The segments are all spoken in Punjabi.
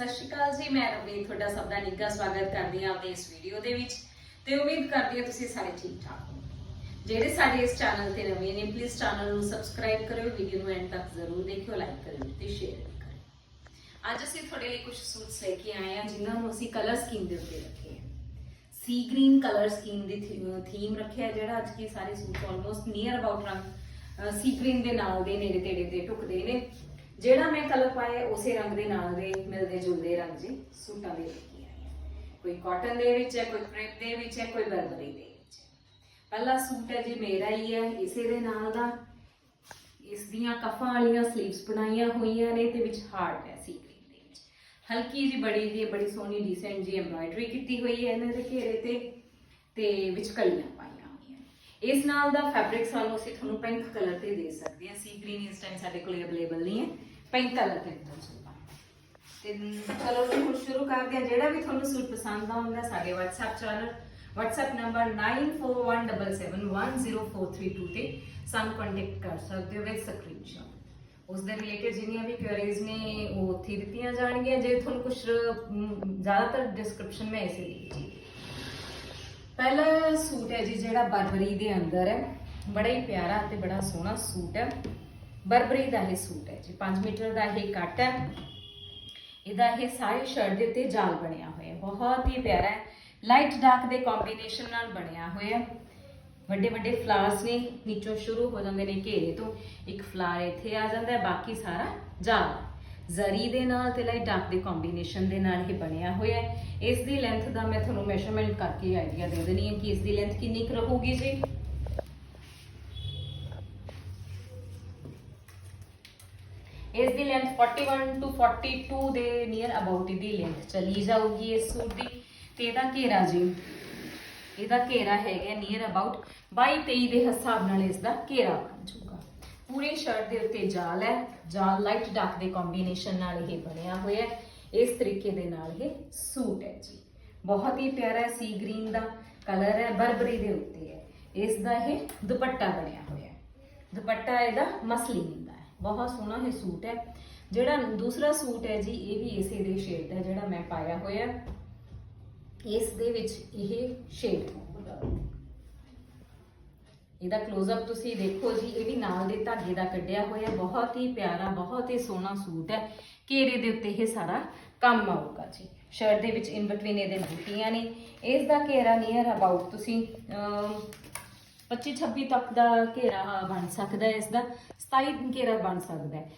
ਸਤਿ ਸ਼੍ਰੀ ਅਕਾਲ ਜੀ ਮੈਂ ਰਵਨੀਤ ਤੁਹਾਡਾ ਸਭ ਦਾ ਨਿੱਘਾ ਸਵਾਗਤ ਕਰਦੀ ਹਾਂ ਆਪਣੀ ਇਸ ਵੀਡੀਓ ਦੇ ਵਿੱਚ ਤੇ ਉਮੀਦ ਕਰਦੀ ਹਾਂ ਤੁਸੀਂ ਸਾਰੇ ਠੀਕ ਠਾਕ ਹੋ ਜਿਹੜੇ ਸਾਡੇ ਇਸ ਚੈਨਲ ਤੇ ਨਵੇਂ ਨੇ ਪਲੀਜ਼ ਚੈਨਲ ਨੂੰ ਸਬਸਕ੍ਰਾਈਬ ਕਰਿਓ ਵੀਡੀਓ ਨੂੰ ਐਂਡ ਤੱਕ ਜ਼ਰੂਰ ਦੇਖਿਓ ਲਾਈਕ ਕਰਿਓ ਤੇ ਸ਼ੇਅਰ ਵੀ ਕਰਿਓ। ਅੱਜ ਅਸੀਂ ਤੁਹਾਡੇ ਲਈ ਕੁਝ ਸੂਟਸ ਲੈ ਕੇ ਆਏ ਹਾਂ ਜਿਨ੍ਹਾਂ ਨੂੰ ਅਸੀਂ ਕਲਰ ਸਕੀਮ ਦੇ ਉੱਤੇ ਰੱਖੇ ਹੈ। ਸੀ ਗ੍ਰੀਨ ਕਲਰ ਸਕੀਮ ਦੀ ਥੀਮ ਰੱਖਿਆ ਹੈ, ਜਿਹੜਾ ਅੱਜ ਕੀ ਸਾਰੇ ਸੂਟ ਆਲਮੋਸਟ ਨੀਅਰ ਅਬਾਊਟ ਰੰਗ ਸੀ ਗ੍ਰੀਨ ਦੇ ਨਾਲ ਦੇ ਨੇੜੇ ਤੇੜੇ ਦੇ ਟੁਕਦੇ ਨੇ। ਜਿਹੜਾ ਮੈਂ ਕਲਰ ਪਾਇਆ ਉਸੇ ਰੰਗ ਦੇ ਨਾਲ ਦੇ ਮਿਲਦੇ ਜੁਲਦੇ ਰੰਗ ਜੀ ਸੂਟਾਂ ਦੇ ਲੱਗੀ ਆ। ਕੋਈ ਕਾਟਨ ਦੇ ਵਿੱਚ ਹੈ, ਕੋਈ ਕ੍ਰੇਪ ਦੇ ਵਿੱਚ ਹੈ, ਕੋਈ ਬਰਬਰੀ ਦੇ ਵਿੱਚ ਪਹਿਲਾ ਸੂਟ ਹੈ ਜੀ ਮੇਰਾ ਹੀ ਹੈ, ਇਸੇ ਦੇ ਨਾਲ ਦਾ। ਇਸ ਦੀਆਂ ਕਫਾਂ ਵਾਲੀਆਂ ਸਲੀਵਸ ਬਣਾਈਆਂ ਹੋਈਆਂ ਨੇ, ਤੇ ਵਿੱਚ ਹਾਰਟ ਹੈ ਸੀ ਗ੍ਰੀਨ ਦੇ ਵਿੱਚ। ਹਲਕੀ ਜੀ ਬੜੀ ਜੀ, ਬੜੀ ਸੋਹਣੀ ਡੀਸੈਂਟ ਜੀ ਐਮਬਰਾਇਡਰੀ ਕੀਤੀ ਹੋਈ ਹੈ ਇਹਨਾਂ ਦੇ ਘੇਰੇ ਤੇ ਤੇ ਵਿੱਚ ਕਲੀਆਂ ਪਾਈਆਂ ਹੋਈਆਂ ਇਸ ਨਾਲ ਦਾ ਫੈਬਰਿਕ ਸਾਨੂੰ ਅਸੀਂ ਤੁਹਾਨੂੰ ਪਿੰਕ ਕਲਰ ਤੇ ਦੇ ਸਕਦੇ ਹਾਂ। ਸੀ ਗ੍ਰੀਨ ਇਸ ਟਾਈਮ ਸਾਡੇ ਕੋਲ ਅਵੇਲੇਬਲ ਨਹੀਂ ਹੈ। ਪਿੰਕ ਕਲਰ ਤੇ ਤੇ ਚਲੋ ਜੀ, ਹੁਣ ਸ਼ੁਰੂ ਕਰਦੇ ਹਾਂ। ਜਿਹੜਾ ਵੀ ਤੁਹਾਨੂੰ ਸੂਟ ਪਸੰਦ ਆਉਂਦਾ, ਸਾਡੇ WhatsApp ਚੈਨਲ, WhatsApp ਨੰਬਰ 9417710432 ਤੇ ਸਾਨੂੰ ਕੰਟੈਕਟ ਕਰ ਸਕਦੇ ਹੋ ਵਿਦ ਸਕਰੀਨਸ਼ਾਟ ਉਸ ਦੇ ਰਿਲੇਟਡ ਜਿੰਨੀਆਂ ਵੀ ਕੁਐਰੀਜ਼ ਨੇ, ਉਹ ਉੱਥੇ ਦਿੱਤੀਆਂ ਜਾਣਗੀਆਂ। ਜੇ ਤੁਹਾਨੂੰ ਕੁਝ ਜ਼ਿਆਦਾਤਰ ਡਿਸਕ੍ਰਿਪਸ਼ਨ ਮੈਂ ਇਸੇ ਦਿੱਤੀ। ਪਹਿਲਾ ਸੂਟ ਹੈ ਜੀ, ਜਿਹੜਾ ਬਰਬਰੀ ਦੇ ਅੰਦਰ ਹੈ। ਬੜਾ ਹੀ ਪਿਆਰਾ ਤੇ ਬੜਾ ਸੋਹਣਾ ਸੂਟ ਹੈ। ਬਰਬਰੀ ਦਾ ਇਹ ਸੂਟ ਹੈ ਜੀ। 5 ਮੀਟਰ ਦਾ ਇਹ ਕੱਟ ਹੈ। ਇਹਦਾ ਇਹ ਸਾਰੀ ਸ਼ਰਟ ਦੇ ਉੱਤੇ ਜਾਲ ਬਣਿਆ ਹੋਇਆ ਬਹੁਤ ਹੀ ਪਿਆਰਾ ਹੈ। ਲਾਈਟ ਡਾਰਕ ਦੇ ਕੰਬੀਨੇਸ਼ਨ ਨਾਲ ਬਣਿਆ ਹੋਇਆ ਵੱਡੇ ਵੱਡੇ ਫਲਾਰਸ ਨੇ ਨੀਚੋਂ ਸ਼ੁਰੂ ਹੋ ਜਾਂਦੇ ਨੇ ਘੇਰੇ ਤੋਂ। ਇੱਕ ਫਲਾਰ ਇੱਥੇ ਆ ਜਾਂਦਾ ਹੈ, ਬਾਕੀ ਸਾਰਾ ਜਾਲ। ਜ਼ਰੀ ਦੇ ਨਾਲ ਤੇ ਲਾਈਟ ਡਾਰਕ ਦੇ ਕੰਬੀਨੇਸ਼ਨ ਦੇ ਨਾਲ ਇਹ ਬਣਿਆ ਹੋਇਆ ਹੈ। ਇਸ ਦੀ ਲੈਂਥ ਦਾ ਮੈਂ ਤੁਹਾਨੂੰ ਮੈਜ਼ਰਮੈਂਟ ਕਰਕੇ ਆਈਡੀਆ ਦੇ ਦੇਣੀ ਹੈ ਕਿ ਇਸ ਦੀ ਲੈਂਥ ਕਿੰਨੀ ਕੁ ਰਹੂਗੀ ਜੀ। ਇਸ ਦੀ ਲੈਂਥ 41 ਟੂ 42 ਦੇ ਨੀਅਰ ਅਬਾਊਟ ਦੀ ਲੈਂਥ ਚਲੀ ਜਾਊਗੀ ਇਸ ਸੂਟ ਦੀ। ਤੇ ਇਹਦਾ ਘੇਰਾ ਜੀ, ਇਹਦਾ ਘੇਰਾ ਹੈਗਾ ਨੀਅਰ ਅਬਾਊਟ 22 23 ਦੇ ਹਿਸਾਬ ਨਾਲ ਇਸ ਦਾ ਘੇਰਾ ਬਣ ਜਾਊਗਾ। ਪੂਰੀ ਸ਼ਰਟ ਦੇ ਉੱਤੇ ਜਾਲ ਹੈ, ਜਾਲ ਲਾਈਟ ਡਾਰਕ ਦੇ ਕੰਬੀਨੇਸ਼ਨ ਨਾਲ ਇਹ ਬਣਿਆ ਹੋਇਆ ਹੈ। ਇਸ ਤਰੀਕੇ ਦੇ ਨਾਲ ਇਹ ਸੂਟ ਹੈ ਜੀ। ਬਹੁਤ ਹੀ ਪਿਆਰਾ ਸੀ ਗ੍ਰੀਨ ਦਾ ਕਲਰ ਹੈ, ਬਰਬਰੀ ਦੇ ਉੱਤੇ ਹੈ। ਇਸ ਦਾ ਇਹ ਦੁਪੱਟਾ ਬਣਿਆ ਹੋਇਆ ਹੈ। ਦੁਪੱਟਾ ਇਹਦਾ ਮਸਲੀਨ ਬਹੁਤ ਸੋਹਣਾ ਇਹ ਸੂਟ ਹੈ। ਜਿਹੜਾ ਦੂਸਰਾ ਸੂਟ ਹੈ ਜੀ, ਇਹ ਵੀ ਇਸੇ ਦੇ ਸ਼ੇਡ ਦਾ ਜਿਹੜਾ ਮੈਂ ਪਾਇਆ ਹੋਇਆ। ਇਸ ਦੇ ਵਿੱਚ ਇਹ ਸ਼ੇਡ ਇਹਦਾ ਕਲੋਜ਼-ਅਪ ਤੁਸੀਂ ਦੇਖੋ ਜੀ, ਇਹ ਵੀ ਨਾਲ ਦੇ ਧਾਗੇ ਦਾ ਕੱਢਿਆ ਹੋਇਆ। ਬਹੁਤ ਹੀ ਪਿਆਰਾ, ਬਹੁਤ ਹੀ ਸੋਹਣਾ ਸੂਟ ਹੈ। ਘੇਰੇ ਦੇ ਉੱਤੇ ਇਹ ਸਾਰਾ ਕੰਮ ਆਊਗਾ ਜੀ। ਸ਼ਰਟ ਦੇ ਵਿੱਚ ਇਨ ਬਿਟਵੀਨ ਇਹਦੇ ਬੂਟੀਆਂ ਨੇ। ਇਸ ਦਾ ਘੇਰਾ ਨੀਅਰ ਅਬਾਊਟ ਤੁਸੀਂ 25 26 ਤੱਕ ਦਾ ਘੇਰਾ ਬਣ ਸਕਦਾ ਹੈ ਇਸ ਦਾ 27 ਘੇਰਾ ਬਣ ਸਕਦਾ ਹੈ।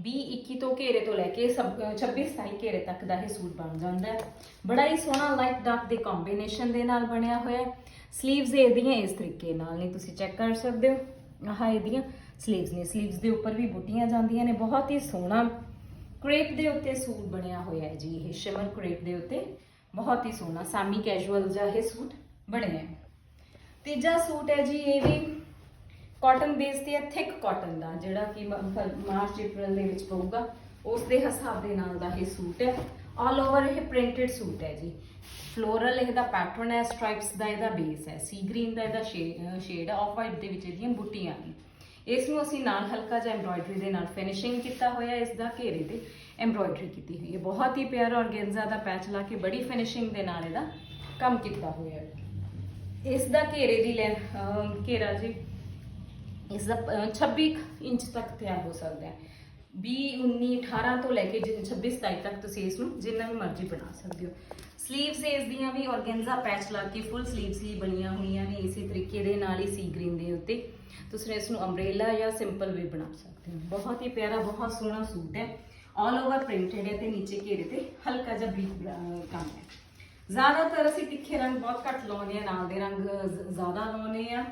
20 21 ਤੋਂ ਘੇਰੇ ਤੋਂ ਲੈ ਕੇ ਸਭ 26 27 ਘੇਰੇ ਤੱਕ ਦਾ ਇਹ ਸੂਟ ਬਣ ਜਾਂਦਾ ਹੈ। ਬੜਾ ਹੀ ਸੋਹਣਾ ਲਾਈਟ ਡਾਰਕ ਦੇ ਕੰਬੀਨੇਸ਼ਨ ਦੇ ਨਾਲ ਬਣਿਆ ਹੋਇਆ ਹੈ। ਸਲੀਵਸ ਇਹਦੀਆਂ ਇਸ ਤਰੀਕੇ ਨਾਲ ਨੇ, ਤੁਸੀਂ ਚੈੱਕ ਕਰ ਸਕਦੇ ਹੋ। ਆਹ ਇਹਦੀਆਂ ਸਲੀਵਸ ਨੇ। ਸਲੀਵਸ ਦੇ ਉੱਪਰ ਵੀ ਬੁੱਟੀਆਂ ਜਾਂਦੀਆਂ ਨੇ, ਬਹੁਤ ਹੀ ਸੋਹਣਾ ਕ੍ਰੇਪ ਦੇ ਉੱਤੇ ਸੂਟ ਬਣਿਆ ਹੋਇਆ ਹੈ ਜੀ। ਇਹ ਸ਼ਿਮਰ ਕ੍ਰੇਪ ਦੇ ਉੱਤੇ ਬਹੁਤ ਹੀ ਸੋਹਣਾ ਸਾਮੀ ਕੈਜੂਅਲ ਜਿਹਾ ਇਹ ਸੂਟ ਬਣਿਆ ਹੈ। ਤੀਜਾ ਸੂਟ ਹੈ ਜੀ, ਇਹ ਵੀ ਕਾਟਨ ਬੇਸ ਤੇ ਹੈ ਥਿਕ ਕਾਟਨ ਦਾ, ਜਿਹੜਾ ਕਿ ਮਾਰਚ ਅਪ੍ਰੈਲ ਦੇ ਵਿੱਚ ਪਊਗਾ। ਉਸ ਦੇ ਹਿਸਾਬ ਦੇ ਨਾਲ ਦਾ ਇਹ ਸੂਟ ਹੈ। ਆਲ ਓਵਰ ਇਹ ਪ੍ਰਿੰਟਡ ਸੂਟ ਹੈ ਜੀ। ਫਲੋਰਲ ਇਹਦਾ ਪੈਟਰਨ ਹੈ ਸਟ੍ਰਾਈਪਸ ਦਾ ਇਹਦਾ ਬੇਸ ਹੈ। ਸੀ ਗ੍ਰੀਨ ਦਾ ਇਹਦਾ ਸ਼ੇਡ ਹੈ ਆਫ ਵਾਈਟ ਦੇ ਵਿੱਚ ਇਹਦੀਆਂ ਬੁੱਟੀਆਂ ਨੇ। ਇਸ ਨੂੰ ਅਸੀਂ ਨਾਲ ਹਲਕਾ ਜਿਹਾ ਐਮਬ੍ਰਾਇਡਰੀ ਦੇ ਨਾਲ ਫਿਨਿਸ਼ਿੰਗ ਕੀਤਾ ਹੋਇਆ ਇਸ ਦਾ ਘੇਰੇ ਤੇ ਐਮਬ੍ਰਾਇਡਰੀ ਕੀਤੀ ਹੋਈ ਹੈ। ਬਹੁਤ ਹੀ ਪਿਆਰਾ ਔਰਗੈਂਜ਼ਾ ਦਾ ਪੈਚ ਲਾ ਕੇ ਬੜੀ ਫਿਨਿਸ਼ਿੰਗ ਦੇ ਨਾਲ ਇਹਦਾ ਕੰਮ ਕੀਤਾ ਹੋਇਆ ਹੈ। ਇਸ ਦਾ ਘੇਰੇ ਦੀ ਲੈਂ ਘੇਰਾ ਜੀ। ਇਸ ਦਾ ਅਹ, 26 ਇੰਚ ਤੱਕ ਤਿਆਰ ਹੋ ਸਕਦਾ ਹੈ। 20 19 18 ਤੋਂ ਲੈ ਕੇ ਜਿ- 26 27 ਤੱਕ ਤੁਸੀਂ ਇਸ ਨੂੰ ਜਿੰਨਾ ਵੀ ਮਰਜ਼ੀ ਬਣਾ ਸਕਦੇ ਹੋ। ਸਲੀਵਸ ਇਸ ਦੀਆਂ ਵੀ ਔਰਗੈਂਜ਼ਾ ਪੈਚ ਲਾ ਕੇ ਫੁੱਲ ਸਲੀਵਸ ਹੀ ਬਣੀਆਂ ਹੋਈਆਂ ਨੇ ਇਸੇ ਤਰੀਕੇ ਦੇ ਨਾਲ ਹੀ ਸੀ ਗ੍ਰੀਨ ਦੇ ਉੱਤੇ ਤੁਸੀਂ ਇਸ ਨੂੰ ਅੰਬ੍ਰੇਲਾ ਜਾਂ ਸਿੰਪਲ ਵੀ ਬਣਾ ਸਕਦੇ ਹੋ। ਬਹੁਤ ਹੀ ਪਿਆਰਾ ਬਹੁਤ ਸੋਹਣਾ ਸੂਟ ਹੈ। ਆਲ ਓਵਰ ਪ੍ਰਿੰਟਡ ਹੈ ਤੇ ਨੀਚੇ ਘੇਰੇ ਤੇ ਹਲਕਾ ਜਿਹਾ ਬਰੀਕ ਕੰਮ ਹੈ। ਜ਼ਿਆਦਾਤਰ ਅਸੀਂ ਤਿੱਖੇ ਰੰਗ ਬਹੁਤ ਘੱਟ ਲਾਉਂਦੇ ਆ ਨਾਲ ਦੇ ਰੰਗ ਜ਼- ਜ਼ਿਆਦਾ ਲਾਉਂਦੇ ਆ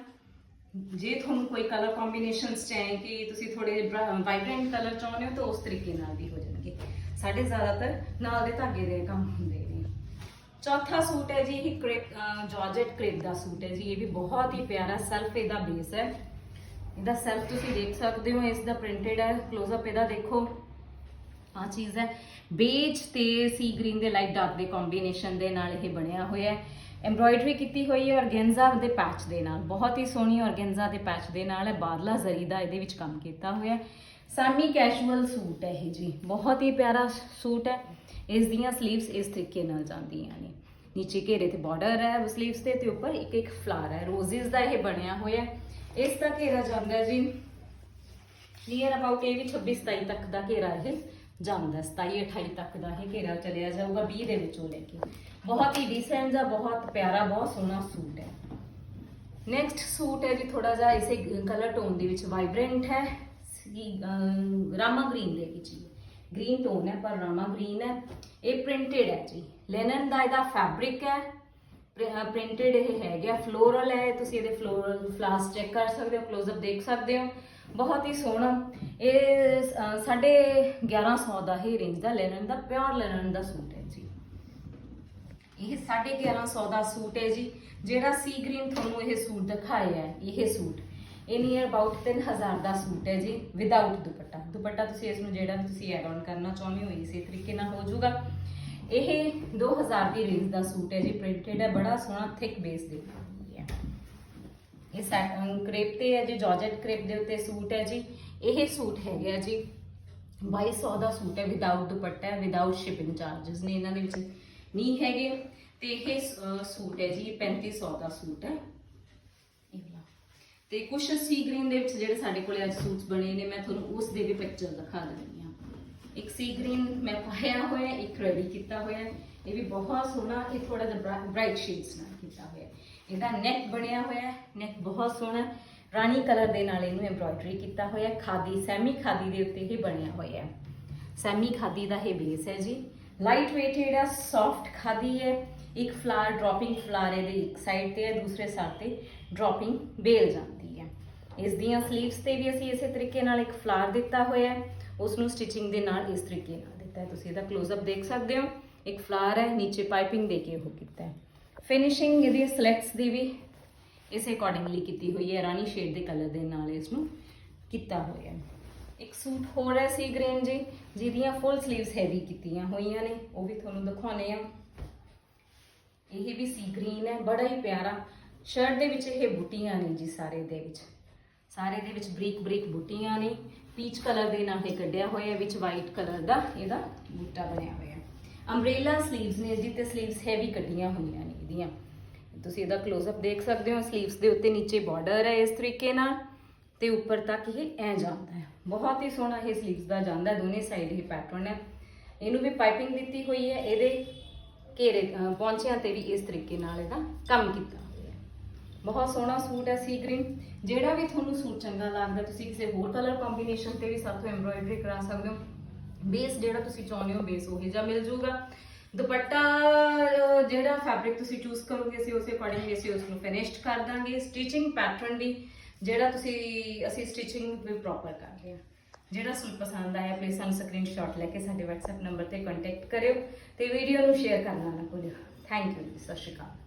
ਜੇ ਤੁਹਾਨੂੰ ਕੋਈ ਕਲਰ ਕੰਬੀਨੇਸ਼ਨਸ ਚਾਹੇ ਕਿ ਤੁਸੀਂ ਥੋੜੇ ਵਾਈਬ੍ਰੈਂਟ ਕਲਰ ਚਾਹੁੰਦੇ ਹੋ ਤਾਂ ਉਸ ਤਰੀਕੇ ਨਾਲ ਵੀ ਹੋ ਜਾਣਗੇ। ਸਾਡੇ ਜ਼ਿਆਦਾਤਰ ਨਾਲ ਦੇ ਧਾਗੇ ਦੇ ਕੰਮ ਹੁੰਦੇ ਨੇ। ਚੌਥਾ ਸੂਟ ਹੈ ਜੀ, ਇਹ ਕ੍ਰੇਪ ਜਾਰਜਟ ਕ੍ਰੇਪ ਦਾ ਸੂਟ ਹੈ ਜੀ। ਇਹ ਵੀ ਬਹੁਤ ਹੀ ਪਿਆਰਾ ਸੈਲਫ ਇਹਦਾ ਬੇਸ ਹੈ। ਇਹਦਾ ਸੈਲਫ ਤੁਸੀਂ ਦੇਖ ਸਕਦੇ ਹੋ, ਇਸ ਦਾ ਪ੍ਰਿੰਟਡ ਹੈ। ক্লোਜ਼ ਅਪ ਇਹਦਾ ਦੇਖੋ। ਆ ਚੀਜ਼ ਹੈ। ਬੇਜ ਤੇ ਸੀ ਗ੍ਰੀਨ ਦੇ ਲਾਈਟ ਡਾਰਕ ਦੇ ਕੰਬੀਨੇਸ਼ਨ ਦੇ ਨਾਲ ਇਹ ਬਣਿਆ ਹੋਇਆ ਹੈ। ਐਮਬ੍ਰੋਇਡਰੀ ਕੀਤੀ ਹੋਈ ਹੈ ਔਰਗੈਂਜ਼ਾ ਦੇ ਪੈਚ ਦੇ ਨਾਲ। ਬਹੁਤ ਹੀ ਸੋਹਣੀ ਔਰਗੈਂਜ਼ਾ ਦੇ ਪੈਚ ਦੇ ਨਾਲ ਹੈ ਬਾਦਲਾ ਜ਼ਰੀ ਦਾ ਇਹਦੇ ਵਿੱਚ ਕੰਮ ਕੀਤਾ ਹੋਇਆ ਹੈ। ਸਾਮੀ ਕੈਜੂਅਲ ਸੂਟ ਹੈ ਇਹ ਜੀ। ਬਹੁਤ ਹੀ ਪਿਆਰਾ ਸੂਟ ਹੈ। ਇਸ ਦੀਆਂ ਸਲੀਵਸ ਇਸ ਤਰੀਕੇ ਨਾਲ ਜਾਂਦੀਆਂ ਨੇ। ਨੀਚੇ ਘੇਰੇ ਤੇ ਬਾਰਡਰ ਹੈ ਸਲੀਵਸ ਤੇ ਤੇ ਉੱਪਰ ਇੱਕ ਇੱਕ ਫਲਾਰ ਹੈ। ਰੋਜ਼ਿਸ ਦਾ ਇਹ ਬਣਿਆ ਹੋਇਆ ਹੈ। ਇਸ ਦਾ ਘੇਰਾ ਜਾਂਦਾ ਜੀ। ਨੀਅਰ ਅਬਾਊਟ ਇਹ ਵੀ 26 27 ਤੱਕ ਦਾ ਘੇਰਾ ਇਹ। ਜਾਂਦਾ 27 28 ਤੱਕ ਦਾ ਇਹ ਘੇਰਾ ਚਲਿਆ ਜਾਊਗਾ 20 ਦੇ ਵਿੱਚੋਂ ਲੈ ਕੇ। ਬਹੁਤ ਹੀ ਡੀਸੈਂਟ ਜਾਂ ਬਹੁਤ ਪਿਆਰਾ, ਬਹੁਤ ਸੋਹਣਾ ਸੂਟ ਹੈ। ਨੈਕਸਟ ਸੂਟ ਹੈ ਜੀ ਥੋੜਾ ਜਿਹਾ ਇਸੇ ਕਲਰ ਟੋਨ ਦੇ ਵਿੱਚ ਵਾਈਬ੍ਰੈਂਟ ਹੈ। ਰਾਮਾ ਗ੍ਰੀਨ ਦੇ ਵਿੱਚ ਗ੍ਰੀਨ ਟੋਨ ਹੈ, ਪਰ ਰਾਮਾ ਗ੍ਰੀਨ ਹੈ। ਇਹ ਪ੍ਰਿੰਟਡ ਹੈ ਜੀ। ਲੈਨਨ ਦਾ ਇਹਦਾ ਫੈਬਰਿਕ ਹੈ। ਪ੍ਰਿੰਟਡ ਇਹ ਹੈਗਾ ਫਲੋਰਲ ਹੈ। ਤੁਸੀਂ ਇਹਦੇ ਫਲੋਰਲ ਫਲਾਸ ਚੈੱਕ ਕਰ ਸਕਦੇ ਹੋ ਕਲੋਜ਼ ਅਪ ਦੇਖ ਸਕਦੇ ਹੋ। ਬਹੁਤ ਹੀ ਸੋਹਣਾ। ਇਹ ਅ, ਸਾਢੇ 1100 ਦਾ ਹੀ ਰੇਂਜ ਦਾ ਲੈਨਨ ਦਾ ਪਿਓਰ ਲੈਨਨ ਦਾ ਸੂਟ ਹੈ ਜੀ। ਇਹ 1150 ਦਾ ਸੂਟ ਹੈ ਜੀ ਜਿਹੜਾ ਸੀ ਗ੍ਰੀਨ ਤੁਹਾਨੂੰ ਇਹ ਸੂਟ ਦਿਖਾਇਆ ਹੈ ਇਹ ਸੂਟ। ਇਹ ਨੀਅਰ ਅਬਾਊਟ 3000 ਦਾ ਸੂਟ ਹੈ ਜੀ ਵਿਦਆਊਟ ਦੁਪੱਟਾ। ਦੁਪੱਟਾ ਤੁਸੀਂ ਇਸ ਨੂੰ ਜਿਹੜਾ ਵੀ ਤੁਸੀਂ ਐਡ ਆਨ ਕਰਨਾ ਚਾਹੁੰਦੇ ਹੋ ਇਸੇ ਤਰੀਕੇ ਨਾਲ ਹੋ ਜਾਊਗਾ। ਇਹ 2000 ਦੀ ਰੇਂਜ ਦਾ ਸੂਟ ਹੈ ਜੀ ਪ੍ਰਿੰਟਡ ਹੈ ਬੜਾ ਸੋਹਣਾ ਥਿਕ ਬੇਸ ਦੇ। ਇਹ ਕ੍ਰੇਪ ਤੇ ਹੈ ਜੀ, ਜਾਰਜਟ ਕ੍ਰੇਪ ਦੇ ਉੱਤੇ ਸੂਟ ਹੈ ਜੀ। ਇਹ ਸੂਟ ਹੈਗਾ ਜੀ। 2200 ਦਾ ਸੂਟ ਹੈ ਵਿਦਆਊਟ ਦੁਪੱਟਾ ਹੈ ਵਿਦਆਊਟ ਸ਼ਿਪਿੰਗ ਚਾਰजेस ਨੇ ਇਹਨਾਂ ਦੇ ਵਿੱਚ ਨਹੀਂ ਹੈਗੇ। ਤੇ ਇਹ ਸੂਟ ਹੈ ਜੀ 3500 ਦਾ ਸੂਟ ਹੈ। ਤੇ ਕੁਝ ਸੀ ਗ੍ਰੀਨ ਦੇ ਵਿੱਚ ਜਿਹੜੇ ਸਾਡੇ ਕੋਲੇ ਅੱਜ ਸੂਟਸ ਬਣੇ ਨੇ, ਮੈਂ ਤੁਹਾਨੂੰ ਉਸ ਦੇ ਵੀ ਪਿਕਚਰ ਦਿਖਾ ਦਿੰਦੀ ਹਾਂ। ਇੱਕ ਸੀ ਗ੍ਰੀਨ ਮੈਂ ਪਾਇਆ ਹੋਇਆ, ਇੱਕ ਰੈਡੀ ਕੀਤਾ ਹੋਇਆ। ਇਹ ਵੀ ਬਹੁਤ ਸੋਹਣਾ ਇਹ ਥੋੜਾ ਜਿਹਾ ਬ੍ਰਾਈਟ ਸ਼ੇਡਸ ਨਾਲ ਕੀਤਾ ਹੋਇਆ। ਇਹਦਾ ਨੈਕ ਬਣਿਆ ਹੋਇਆ ਹੈ ਨੈਕ ਬਹੁਤ ਸੋਹਣਾ ਹੈ। ਰਾਣੀ ਕਲਰ ਦੇ ਨਾਲ ਇਹਨੂੰ ਐਮਬ੍ਰੋਇਡਰੀ ਕੀਤਾ ਹੋਇਆ ਖਾਦੀ, ਸੈਮੀ ਖਾਦੀ ਦੇ ਉੱਤੇ ਇਹ ਬਣਿਆ ਹੋਇਆ ਹੈ। ਸੈਮੀ ਖਾਦੀ ਦਾ ਇਹ ਬੇਸ ਹੈ ਜੀ। ਲਾਈਟ weighted ਜਿਹੜਾ ਸੌਫਟ ਖਾਦੀ ਹੈ, ਇੱਕ ਫਲਾਰ ਡ੍ਰੌਪਿੰਗ ਫਲਾਰ ਇਹਦੇ ਇੱਕ ਸਾਈਡ ਤੇ ਹੈ, ਦੂਸਰੇ ਸਾਈਡ ਤੇ ਡ੍ਰੌਪਿੰਗ ਬੇਲ ਜਾਂਦੀ ਹੈ। ਇਸ ਦੀਆਂ ਸਲੀਵਸ ਤੇ ਵੀ ਅਸੀਂ ਇਸੇ ਤਰੀਕੇ ਨਾਲ ਇੱਕ ਫਲਾਰ ਦਿੱਤਾ ਹੋਇਆ ਹੈ। ਉਸ ਨੂੰ ਸਟਿਚਿੰਗ ਦੇ ਨਾਲ ਇਸ ਤਰੀਕੇ ਨਾਲ ਦਿੱਤਾ ਹੈ। ਤੁਸੀਂ ਇਹਦਾ ਕਲੋਜ਼ ਅਪ ਦੇਖ ਸਕਦੇ ਹੋ। ਇੱਕ ਫਲਾਰ ਹੈ, ਨੀਚੇ ਪਾਈਪਿੰਗ ਦੇ ਕੇ ਉਹ ਕੀਤਾ ਹੈ। ਫਿਨਿਸ਼ਿੰਗ ਇਹਦੀ ਸਲੈਕਟਸ ਦੀ ਵੀ ਇਸ ਅਕੋਰਡਿੰਗਲੀ ਕੀਤੀ ਹੋਈ ਹੈ। ਰਾਣੀ ਸ਼ੇਡ ਦੇ ਕਲਰ ਦੇ ਨਾਲ ਇਸ ਨੂੰ ਕੀਤਾ ਹੋਇਆ ਹੈ। ਇੱਕ ਸੂਟ ਹੋਰ ਹੈ ਸੀ ਗ੍ਰੀਨ ਜੀ, ਜਿਹਦੀਆਂ ਫੁੱਲ ਸਲੀਵਸ ਹੈਵੀ ਕੀਤੀਆਂ ਹੋਈਆਂ ਨੇ। ਉਹ ਵੀ ਤੁਹਾਨੂੰ ਦਿਖਾਉਣੇ ਆ। ਇਹ ਵੀ ਸੀ ਗ੍ਰੀਨ ਹੈ, ਬੜਾ ਹੀ ਪਿਆਰਾ। ਸ਼ਰਟ ਦੇ ਵਿੱਚ ਇਹ ਬੂਟੀਆਂ ਨੇ ਜੀ ਸਾਰੇ ਦੇ ਵਿੱਚ। ਸਾਰੇ ਦੇ ਵਿੱਚ ਬਰੀਕ ਬਰੀਕ ਬੂਟੀਆਂ ਨੇ। ਪੀਚ ਕਲਰ ਦੇ ਨਾਲ ਇਹ ਕੱਢਿਆ ਹੋਇਆ ਵਿੱਚ ਵਾਈਟ ਕਲਰ ਦਾ ਇਹਦਾ ਬੂਟਾ ਬਣਿਆ ਹੋਇਆ ਹੈ ਅੰਬ੍ਰੇਲਾ ਸਲੀਵਸ ਨੇ ਜੀ ਤੇ ਸਲੀਵਸ ਹੈਵੀ ਕੱਢੀਆਂ ਹੋਈਆਂ ਨੇ ਇਹਦੀਆਂ। ਤੁਸੀਂ ਇਹਦਾ ਕਲੋਜ਼ ਅਪ ਦੇਖ ਸਕਦੇ ਹੋ ਸਲੀਵਸ ਦੇ ਉੱਤੇ ਨੀਚੇ ਬਾਰਡਰ ਹੈ ਇਸ ਤਰੀਕੇ ਨਾਲ ਤੇ ਉੱਪਰ ਤੱਕ ਇਹ ਐ ਜਾਂਦਾ ਹੈ। ਬਹੁਤ ਹੀ ਸੋਹਣਾ ਇਹ ਸਲੀਵਸ ਦਾ ਜਾਂਦਾ, ਦੋਨੇ ਸਾਈਡ ਇਹ ਪੈਟਰਨ ਹੈ। ਇਹਨੂੰ ਵੀ ਪਾਈਪਿੰਗ ਦਿੱਤੀ ਹੋਈ ਹੈ, ਇਹਦੇ ਘੇਰੇ, ਅਹ, ਪੌਂਚਿਆਂ ਤੇ ਵੀ ਇਸ ਤਰੀਕੇ ਨਾਲ ਇਹਦਾ ਕੰਮ ਕੀਤਾ ਹੋਇਆ ਬਹੁਤ ਸੋਹਣਾ ਸੂਟ ਹੈ ਸੀ ਗ੍ਰੀਨ ਜਿਹੜਾ ਵੀ ਤੁਹਾਨੂੰ ਸੂਟ ਚੰਗਾ ਲੱਗਦਾ, ਤੁਸੀਂ ਕਿਸੇ ਹੋਰ ਕਲਰ ਕੰਬੀਨੇਸ਼ਨ ਤੇ ਵੀ ਸਾਥੋਂ ਐਮਬ੍ਰੋਇਡਰੀ ਕਰਾ ਸਕਦੇ ਹੋ। ਬੇਸ ਜਿਹੜਾ ਤੁਸੀਂ ਚਾਹੁੰਦੇ ਹੋ, ਬੇਸ ਉਹੀ ਜਿਹਾ ਮਿਲ ਜਾਊਗਾ। ਦੁਪੱਟਾ ਜਿਹੜਾ ਫੈਬਰਿਕ ਤੁਸੀਂ ਚੂਜ਼ ਕਰੋਗੇ, ਅਸੀਂ ਉਸੇ ਅਕੋਰਡਿੰਗਲੀ ਅਸੀਂ ਉਸ ਨੂੰ ਫਿਨਿਸ਼ਡ ਕਰ ਦਾਂਗੇ। ਸਟਿਚਿੰਗ ਪੈਟਰਨ ਵੀ ਜਿਹੜਾ ਤੁਸੀਂ, ਅਸੀਂ ਸਟਿਚਿੰਗ ਵੀ ਪ੍ਰੋਪਰ ਕਰਦੇ ਹਾਂ। ਜਿਹੜਾ ਸੂਟ ਪਸੰਦ ਆਇਆ ਪਲੀਜ਼ ਸਾਨੂੰ ਸਕਰੀਨਸ਼ਾਟ ਲੈ ਕੇ ਸਾਡੇ WhatsApp ਨੰਬਰ ਤੇ ਕੰਟੈਕਟ ਕਰਿਓ ਤੇ ਵੀਡੀਓ ਨੂੰ ਸ਼ੇਅਰ ਕਰਨਾ ਨਾ ਭੁੱਲਿਓ। ਥੈਂਕ ਯੂ ਸਤਿ ਸ਼੍ਰੀ ਅਕਾਲ।